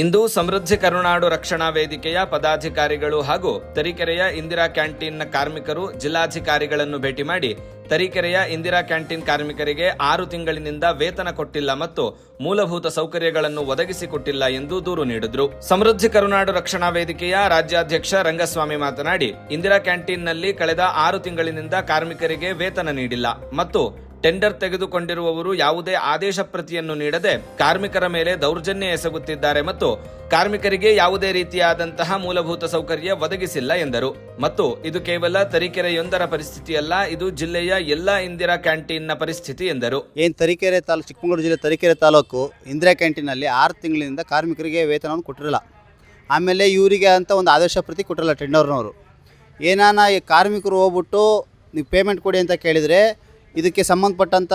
ಇಂದು ಸಮೃದ್ಧಿ ಕರುನಾಡು ರಕ್ಷಣಾ ವೇದಿಕೆಯ ಪದಾಧಿಕಾರಿಗಳು ಹಾಗೂ ತರೀಕೆರೆಯ ಇಂದಿರಾ ಕ್ಯಾಂಟೀನ್ನ ಕಾರ್ಮಿಕರು ಜಿಲ್ಲಾಧಿಕಾರಿಗಳನ್ನು ಭೇಟಿ ಮಾಡಿ ತರೀಕೆರೆಯ ಇಂದಿರಾ ಕ್ಯಾಂಟೀನ್ ಕಾರ್ಮಿಕರಿಗೆ ಆರು ತಿಂಗಳಿನಿಂದ ವೇತನ ಕೊಟ್ಟಿಲ್ಲ ಮತ್ತು ಮೂಲಭೂತ ಸೌಕರ್ಯಗಳನ್ನು ಒದಗಿಸಿಕೊಟ್ಟಿಲ್ಲ ಎಂದು ದೂರು ನೀಡಿದ್ರು. ಸಮೃದ್ಧಿ ಕರುನಾಡು ರಕ್ಷಣಾ ವೇದಿಕೆಯ ರಾಜ್ಯಾಧ್ಯಕ್ಷ ರಂಗಸ್ವಾಮಿ ಮಾತನಾಡಿ, ಇಂದಿರಾ ಕ್ಯಾಂಟೀನ್ನಲ್ಲಿ ಕಳೆದ ಆರು ತಿಂಗಳಿನಿಂದ ಕಾರ್ಮಿಕರಿಗೆ ವೇತನ ನೀಡಿಲ್ಲ ಮತ್ತು ಟೆಂಡರ್ ತೆಗೆದುಕೊಂಡಿರುವವರು ಯಾವುದೇ ಆದೇಶ ಪ್ರತಿಯನ್ನು ನೀಡದೆ ಕಾರ್ಮಿಕರ ಮೇಲೆ ದೌರ್ಜನ್ಯ ಎಸಗುತ್ತಿದ್ದಾರೆ ಮತ್ತು ಕಾರ್ಮಿಕರಿಗೆ ಯಾವುದೇ ರೀತಿಯಾದಂತಹ ಮೂಲಭೂತ ಸೌಕರ್ಯ ಒದಗಿಸಿಲ್ಲ ಎಂದರು. ಮತ್ತು ಇದು ಕೇವಲ ತರೀಕೆರೆಯೊಂದರ ಪರಿಸ್ಥಿತಿಯಲ್ಲ, ಇದು ಜಿಲ್ಲೆಯ ಎಲ್ಲಾ ಇಂದಿರಾ ಕ್ಯಾಂಟೀನ್ನ ಪರಿಸ್ಥಿತಿ ಎಂದರು. ಏನು ತರೀಕೆರೆ ತಾಲೂಕು ಚಿಕ್ಕಮಗಳೂರು ಜಿಲ್ಲೆ ತರೀಕೆರೆ ತಾಲೂಕು ಇಂದಿರಾ ಕ್ಯಾಂಟೀನಲ್ಲಿ ಆರು ತಿಂಗಳಿಂದ ಕಾರ್ಮಿಕರಿಗೆ ವೇತನವನ್ನು ಕೊಟ್ಟಿರಲ್ಲ. ಆಮೇಲೆ ಇವರಿಗೆ ಅಂತ ಒಂದು ಆದೇಶ ಪ್ರತಿ ಕೊಟ್ಟಿರಲ್ಲ ಟೆಂಡರ್ನವರು ಏನಾನ ಈ ಕಾರ್ಮಿಕರು ಹೋಗ್ಬಿಟ್ಟು ನೀವು ಪೇಮೆಂಟ್ ಕೊಡಿ ಅಂತ ಕೇಳಿದರೆ ಇದಕ್ಕೆ ಸಂಬಂಧಪಟ್ಟಂಥ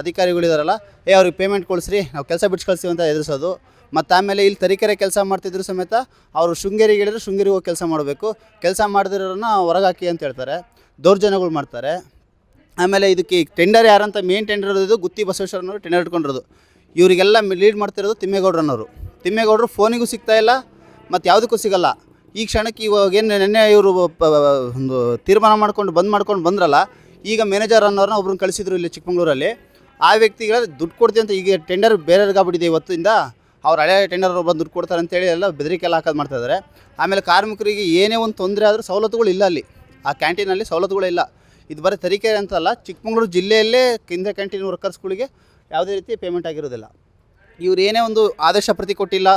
ಅಧಿಕಾರಿಗಳಿದಾರಲ್ಲ, ಏ, ಅವ್ರಿಗೆ ಪೇಮೆಂಟ್ ಕೊಡಿಸ್ರಿ, ನಾವು ಕೆಲಸ ಬಿಡ್ಸಿ ಕಳಿಸ್ತೀವಿ ಅಂತ ಎದುರಿಸೋದು. ಮತ್ತು ಆಮೇಲೆ ಇಲ್ಲಿ ತರೀಕೆರೆ ಕೆಲಸ ಮಾಡ್ತಿದ್ರು ಸಮೇತ ಅವರು ಶೃಂಗೇರಿಗೆ ಹೇಳಿದ್ರೆ ಶೃಂಗೇರಿಗೆ ಹೋಗಿ ಕೆಲಸ ಮಾಡಬೇಕು. ಕೆಲಸ ಮಾಡಿದ್ರನ್ನ ಹೊರಗಾಕಿ ಅಂತ ಹೇಳ್ತಾರೆ. ದೌರ್ಜನ್ಯಗಳು ಮಾಡ್ತಾರೆ. ಆಮೇಲೆ ಇದಕ್ಕೆ ಟೆಂಡರ್ ಯಾರಂತ ಮೇನ್ ಟೆಂಡರ್ ಇರೋದು ಗುತ್ತಿ ಬಸವೇಶ್ವರನವರು ಟೆಂಡರ್ ಇಟ್ಕೊಂಡಿರೋದು. ಇವರಿಗೆಲ್ಲ ಲೀಡ್ ಮಾಡ್ತಿರೋದು ತಿಮ್ಮೇಗೌಡ್ರನ್ನವರು ತಿಮ್ಮೇಗೌಡರು ಫೋನಿಗೂ ಸಿಗ್ತಾ ಇಲ್ಲ, ಮತ್ತು ಯಾವುದಕ್ಕೂ ಸಿಗಲ್ಲ. ಈ ಕ್ಷಣಕ್ಕೆ ಇವಾಗೇನು ನಿನ್ನೆ ಇವರು ಒಂದು ತೀರ್ಮಾನ ಮಾಡ್ಕೊಂಡು ಬಂದ್ ಮಾಡ್ಕೊಂಡು ಬಂದ್ರಲ್ಲ ಈಗ ಮ್ಯಾನೇಜರ್ ಅನ್ನೋರನ್ನ ಒಬ್ರನ್ನ ಕಳಿಸಿದ್ರು ಇಲ್ಲಿ ಚಿಕ್ಕಮಂಗ್ಳೂರಲ್ಲಿ. ಆ ವ್ಯಕ್ತಿಗಳ ದುಡ್ಡು ಕೊಡ್ತೀವಿ ಅಂತ, ಈಗ ಟೆಂಡರ್ ಬೇರೆಯವ್ರಿಗಾಗ್ಬಿಟ್ಟಿದೆ ಇವತ್ತಿಂದ. ಅವ್ರು ಹಳೆ ಟೆಂಡರ್ ಬಂದು ದುಡ್ಡು ಕೊಡ್ತಾರೆ ಅಂತೇಳಿ ಎಲ್ಲ ಬೆದರಿಕೆ ಎಲ್ಲ ಹಾಕೋದು ಮಾಡ್ತಾ ಇದ್ದಾರೆ ಆಮೇಲೆ ಕಾರ್ಮಿಕರಿಗೆ ಏನೇ ಒಂದು ತೊಂದರೆ ಆದರೂ ಸವಲತ್ತುಗಳು ಇಲ್ಲ ಅಲ್ಲಿ. ಆ ಕ್ಯಾಂಟೀನಲ್ಲಿ ಸವಲತ್ತುಗಳಿಲ್ಲ ಇದು ಬರೀ ತರೀಕೆರೆ ಅಂತಲ್ಲ, ಚಿಕ್ಕಮಗಳೂರು ಜಿಲ್ಲೆಯಲ್ಲೇ ಕೇಂದ್ರ ಕ್ಯಾಂಟೀನ್ ವರ್ಕರ್ಸ್ಗಳಿಗೆ ಯಾವುದೇ ರೀತಿ ಪೇಮೆಂಟ್ ಆಗಿರೋದಿಲ್ಲ. ಇವ್ರು ಏನೇ ಒಂದು ಆದೇಶ ಪ್ರತಿ ಕೊಟ್ಟಿಲ್ಲ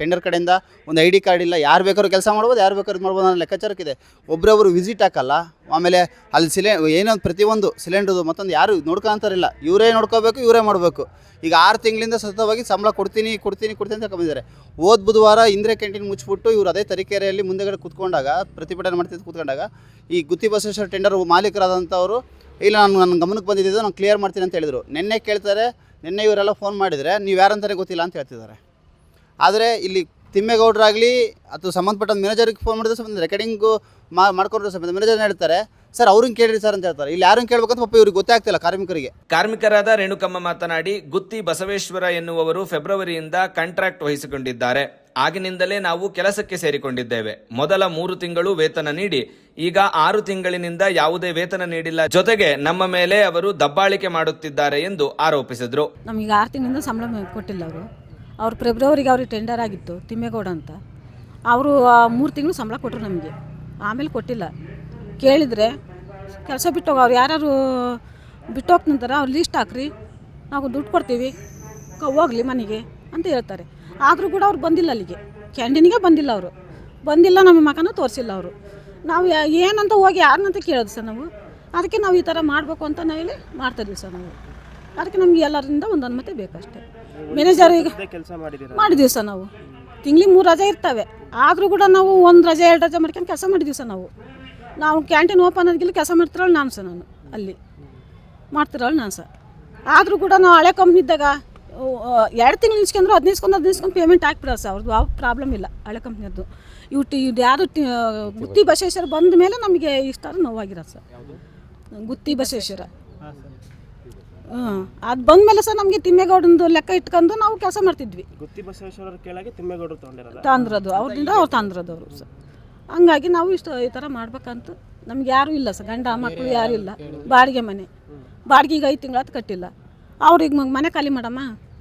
ಟೆಂಡರ್ ಕಡೆಯಿಂದ ಒಂದು ಐ ಡಿ ಕಾರ್ಡ್ ಇಲ್ಲ, ಯಾರು ಬೇಕಾದ್ರೂ ಕೆಲಸ ಮಾಡ್ಬೋದು, ಯಾರು ಬೇಕಾದ್ರೂ ಮಾಡ್ಬೋದು ಅನ್ನೋ ಲೆಕ್ಕಾಚಾರಕ್ಕಿದೆ. ಒಬ್ಬರೊಬ್ಬರು ವಿಸಿಟ್ ಹಾಕಲ್ಲ, ಆಮೇಲೆ ಅಲ್ಲಿ ಸಿಲೆ, ಏನೋ ಪ್ರತಿಯೊಂದು ಸಿಲಿಂಡ್ರದು ಮತ್ತೊಂದು ಯಾರು ನೋಡ್ಕೊಂತಾರಿಲ್ಲ, ಇವರೇ ನೋಡ್ಕೋಬೇಕು, ಇವರೇ ಮಾಡಬೇಕು. ಈಗ ಆರು ತಿಂಗಳಿಂದ ಸತತವಾಗಿ ಸಂಬಳ ಕೊಡ್ತೀನಿ ಕೊಡ್ತೀನಿ ಕೊಡ್ತೀನಿ ಅಂತ ಕಮ್ಮಿದ್ದಾರೆ. ಹೋದ ಬುಧವಾರ ಇಂದ್ರೆ ಕ್ಯಾಂಟೀನ್ ಮುಚ್ಚಿಬಿಟ್ಟು ಇವರು ಅದೇ ತರೀಕೆರೆಯಲ್ಲಿ ಮುಂದೆಗಡೆ ಕೂತ್ಕೊಂಡಾಗ, ಪ್ರತಿಭಟನೆ ಮಾಡ್ತಿದ್ದು ಕೂತ್ಕೊಂಡಾಗ, ಈ ಗುತ್ತಿ ಬಸವೇಶ್ವರ ಟೆಂಡರ್ ಮಾಲೀಕರಾದಂಥವರು, ಇಲ್ಲ, ನಾನು, ನನ್ನ ಗಮನಕ್ಕೆ ಬಂದಿದ್ದು ನಾನು ಕ್ಲಿಯರ್ ಮಾಡ್ತೀನಿ ಅಂತ ಹೇಳಿದರು. ನಿನ್ನೆ ಕೇಳ್ತಾರೆ, ನಿನ್ನೆ ಇವರೆಲ್ಲ ಫೋನ್ ಮಾಡಿದರೆ, ನೀವು ಯಾರಂತಾರೆ ಗೊತ್ತಿಲ್ಲ ಅಂತ ಹೇಳ್ತಿದ್ದಾರೆ. ಆದರೆ ಇಲ್ಲಿ ತಿಮ್ಮೇಗೌಡರಾಗಲಿ ಅಥವಾ ಸಂಬಂಧಪಟ್ಟ ಮ್ಯಾನೇಜರ್ಗೆ ಫೋನ್ ಮಾಡಿದ್ರೆ ಸಂಬಂಧ ರೆಕಾರ್ಡಿಂಗು ಮಾ ಮಾಡ್ಕೊಂಡ್ರೆ ಸಂಬಂಧ ಮ್ಯಾನೇಜರ್ ಹೇಳ್ತಾರೆ ಸರ್ ಅವ್ರಿಗೆ ಕೇಳಿರಿ ಸರ್ ಅಂತ ಹೇಳ್ತಾರೆ. ಇಲ್ಲಿ ಯಾರನ್ನು ಕೇಳ್ಬೇಕಂತ ಪಾಪ ಇವ್ರಿಗೆ ಗೊತ್ತೇ ಆಗ್ತಿಲ್ಲ ಕಾರ್ಮಿಕರಿಗೆ. ಕಾರ್ಮಿಕರಾದ ರೇಣುಕಮ್ಮ ಮಾತನಾಡಿ ಗುತ್ತಿ ಬಸವೇಶ್ವರ ಎನ್ನುವವರು ಫೆಬ್ರವರಿಯಿಂದ ಕಾಂಟ್ರಾಕ್ಟ್ ವಹಿಸಿಕೊಂಡಿದ್ದಾರೆ. ಆಗಿನಿಂದಲೇ ನಾವು ಕೆಲಸಕ್ಕೆ ಸೇರಿಕೊಂಡಿದ್ದೇವೆ. ಮೊದಲ ಮೂರು ತಿಂಗಳು ವೇತನ ನೀಡಿ ಈಗ ಆರು ತಿಂಗಳಿನಿಂದ ಯಾವುದೇ ವೇತನ ನೀಡಿಲ್ಲ. ಜೊತೆಗೆ ನಮ್ಮ ಮೇಲೆ ಅವರು ದಬ್ಬಾಳಿಕೆ ಮಾಡುತ್ತಿದ್ದಾರೆ ಎಂದು ಆರೋಪಿಸಿದ್ರು. ನಮಗೆ ಆರು ತಿಂಗಳಿಂದ ಸಂಬಳ ಕೊಟ್ಟಿಲ್ಲ ಅವರು. ಅವ್ರು ಫೆಬ್ರವರಿಗೆ ಅವ್ರಿಗೆ ಟೆಂಡರ್ ಆಗಿತ್ತು, ತಿಮ್ಮೇಗೌಡ ಅಂತ. ಅವರು ಮೂರು ತಿಂಗಳು ಸಂಬಳ ಕೊಟ್ಟರು ನಮಗೆ. ಆಮೇಲೆ ಕೊಟ್ಟಿಲ್ಲ. ಕೇಳಿದರೆ, ಕೆಲಸ ಬಿಟ್ಟೋಗ ಅವ್ರು ಯಾರು ನಂತರ ಅವ್ರು ಲೀಸ್ಟ್ ಹಾಕ್ರಿ, ನಾವು ದುಡ್ಡು ಕೊಡ್ತೀವಿ ಹೋಗಲಿ ಮನೆಗೆ ಅಂತ ಹೇಳ್ತಾರೆ. ಆದರೂ ಕೂಡ ಅವ್ರು ಬಂದಿಲ್ಲ ಅಲ್ಲಿಗೆ. ಕ್ಯಾಂಟೀನಿಗೆ ಬಂದಿಲ್ಲ ಅವರು. ಬಂದಿಲ್ಲ ನಮ್ಮ ಮಗನ ತೋರಿಸಿಲ್ಲ ಅವರು. ನಾವು ಏನಂತ ಹೋಗಿ ಯಾರನ್ನಂತ ಕೇಳೋದು ಸರ್ ನಾವು. ಅದಕ್ಕೆ ನಾವು ಈ ಥರ ಮಾಡಬೇಕು ಅಂತ ನಾವಿಲ್ಲಿ ಮಾಡ್ತಾಯಿದ್ವಿ ಸರ್ ನಾವು. ಅದಕ್ಕೆ ನಮ್ಗೆ ಎಲ್ಲರಿಂದ ಒಂದು ಅನುಮತಿ ಬೇಕಷ್ಟೇ. ಮ್ಯಾನೇಜರ್ ಈಗ ಕೆಲಸ ಮಾಡಿದ್ದೀರಾ? ಮಾಡಿದ್ದೀವಿ ಸರ್ ನಾವು. ತಿಂಗ್ಳಿಗೆ ಮೂರು ರಜೆ ಇರ್ತವೆ. ಆದರೂ ಕೂಡ ನಾವು ಒಂದು ರಜೆ ಎರಡು ರಜೆ ಮಾಡ್ಕೊಂಡು ಕೆಲಸ ಮಾಡಿದ್ದೀವಿ ಸರ್ ನಾವು. ನಾವು ಕ್ಯಾಂಟೀನ್ ಓಪನ್ ಆದ್ಗಿಲ್ಲ ಕೆಲಸ ಮಾಡ್ತಿರೋಳು ನಾನು ಸರ್ ನಾನು ಅಲ್ಲಿ. ಮಾಡ್ತಿರೋಳು ನಾನು ಸರ್. ಆದರೂ ಕೂಡ ನಾವು ಹಳೆ ಕಂಪ್ನಿ ಇದ್ದಾಗ ಎರಡು ತಿಂಗಳು ನಿಲ್ಸ್ಕೊಂಡ್ರು ಹದಿನೈದು ನಿಲ್ಸ್ಕೊಂಡು ಹದಿನೈದು ನಿಲ್ಸ್ಕೊಂಡು ಪೇಮೆಂಟ್ ಹಾಕ್ಬಿಡೋದು ಸರ್ ಅವ್ರದ್ದು ಯಾವ ಪ್ರಾಬ್ಲಮ್ ಇಲ್ಲ ಹಳೆ ಕಂಪ್ನಿಯದ್ದು ಇವು ಟಿ ಇದು ಯಾರು ಗುತ್ತಿ ಬಸವೇಶ್ವರ ಬಂದ ಮೇಲೆ ನಮಗೆ ಇಷ್ಟ ನೋವಾಗಿರೋದು ಸರ್. ಗುತ್ತಿ ಬಸವೇಶ್ವರ. ಅದು ಬಂದಮೇಲೆ ಸರ್ ನಮಗೆ ತಿಮ್ಮೇಗೌಡಂದು ಲೆಕ್ಕ ಇಟ್ಕೊಂಡು ನಾವು ಕೆಲಸ ಮಾಡ್ತಿದ್ವಿ. ಗುತ್ತಿ ಬಸವೇಶ್ವರರ ಕೆಳಗೆ ತಿಮ್ಮೇಗೌಡರು ತಗೊಂಡಿರಲ್ಲ ತಂದ್ರದು. ಅವ್ರಿಂದ ಅವ್ರು ತಂದ್ರದು ಅವರು ಸರ್ ಹಂಗಾಗಿ ನಾವು ಇಷ್ಟು ಈ ಥರ ಮಾಡ್ಬೇಕಂತ ನಮ್ಗೆ ಯಾರೂ ಇಲ್ಲ ಸರ್ ಗಂಡ ಮಕ್ಕಳು ಯಾರೂ ಇಲ್ಲ. ಬಾಡಿಗೆ ಮನೆ. ಬಾಡಿಗೆ ಈಗ ಐದು ತಿಂಗಳಾತು ಕಟ್ಟಿಲ್ಲ. ಅವ್ರಿಗೆ ಮನೆ ಖಾಲಿ ಮಾಡಮ್ಮ?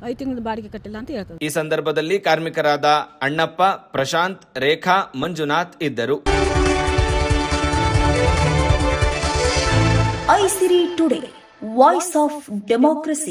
ಐದು ತಿಂಗಳ ಬಾಡಿಗೆ ಕಟ್ಟಿಲ್ಲ ಅಂತ ಹೇಳ್ತಾರೆ ಈ ಸಂದರ್ಭದಲ್ಲಿ ಕಾರ್ಮಿಕರಾದ ಅಣ್ಣಪ್ಪ ಪ್ರಶಾಂತ್ ರೇಖಾ ಮಂಜುನಾಥ್ ಇದ್ದರು. Aisiri today. Voice of democracy